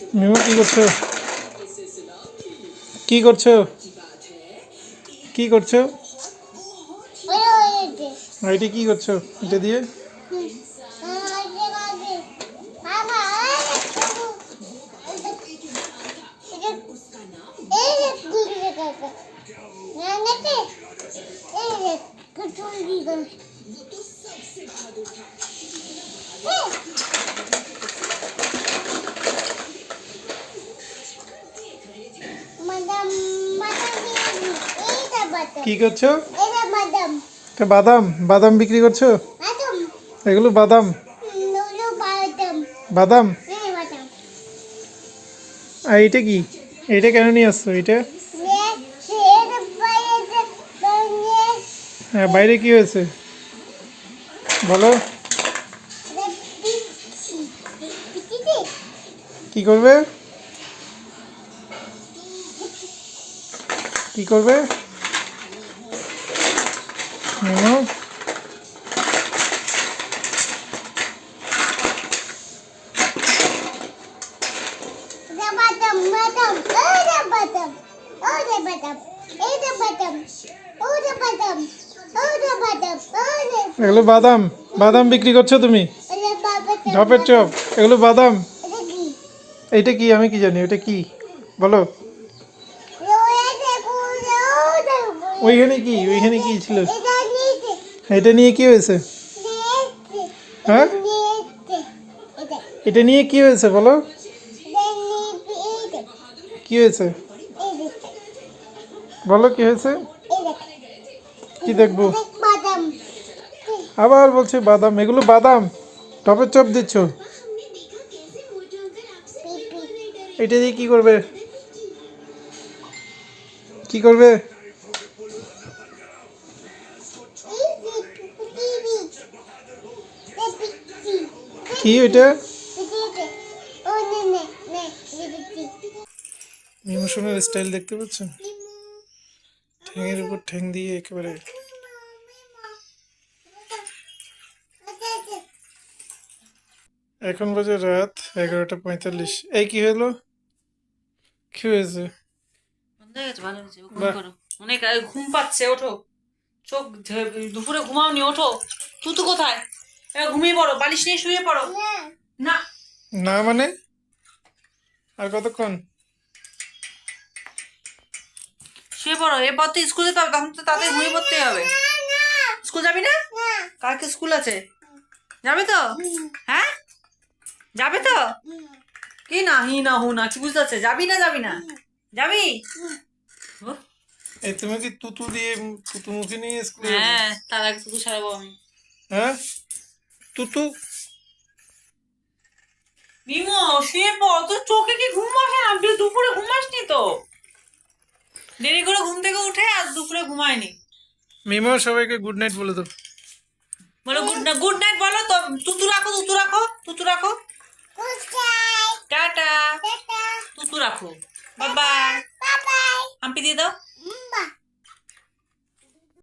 মিমু কি করছ কি করছ কি করছ এটা কি করছ এটা দিয়ে বাবা এই যে গুলি কাকা কি করছ? এটা বাদাম। বাদাম? বিক্রি করছ? এগুলো বাদাম? বাদাম। বাদাম? বাদাম। আর এটা কি? এটা কেন নিয়ে আসছো? এটা হ্যাঁ বাইরে কি হয়েছে? বলো। কি করবে? কি করবে? মিমু এগুলো বাদাম বাদাম বিক্রি করছ তুমি? ঢপের চপ এগুলো বাদাম। এইটা কি? আমি কি জানি ওটা কি? বলো। ওইখানে কি? ওইখানে কি ছিল? এটা নিয়ে কি হয়েছে? হ্যাঁ? এটা নিয়ে কি হয়েছে বলো? কি হয়েছে? বলো কি হয়েছে? কি দেখব? আবার বলছে বাদাম। এগুলো বাদাম। টপের চপ দিচ্ছ? এটা দিয়ে কি করবে? কি করবে? কি ওইটা? ইমোশনাল স্টাইল দেখতে পাচ্ছেন ঠ্যাঙের উপর ঠ্যাং দিয়ে একেবারে এখন বাজে রাত এগারোটা পঁয়তাল্লিশ। এই কি হলো? কি হয়েছে? হয়ে অনেক ঘুম পাচ্ছে ওঠো। চোখ দুপুরে ঘুমাওনি ওঠো। তুতু কোথায়? এবার ঘুমিয়ে পড়ো বালিশ নিয়ে শুয়ে পড়ো। না। না মানে? আর কতক্ষণ? শুয়ে পড়ো এরপর তো স্কুল যেতে হবে তখন তো তাদের ঘুমিয়ে পড়তেই হবে। স্কুল যাবি না? কালকে স্কুল আছে। যাবে তো? হ্যাঁ? যাবে তো? কি না হি না হু না কি বুঝতে পারছে যাবি না যাবি না? যাবি? এই তুমি কি তুতু দিয়ে তুতু মুখে নিয়ে স্কুলে হ্যাঁ তার আগে স্কুল সারাবো আমি। হ্যাঁ? তুতু। নিমো সে তো চোখে কি ঘুম আসে না? দুপুরে ঘুমাসনি তো? দেরি করে ঘুম থেকে উঠে আজ দুপুরে ঘুমায়নি। মিমো সবাইকে গুড নাইট বলে দাও। বলো গুড নাইট গুড নাইট বলো তো। তুতু রাখো তুতু রাখো তুতু রাখো। টাটা। তুতু রাখো। বাবা হাম্পি দিয়ে দাও।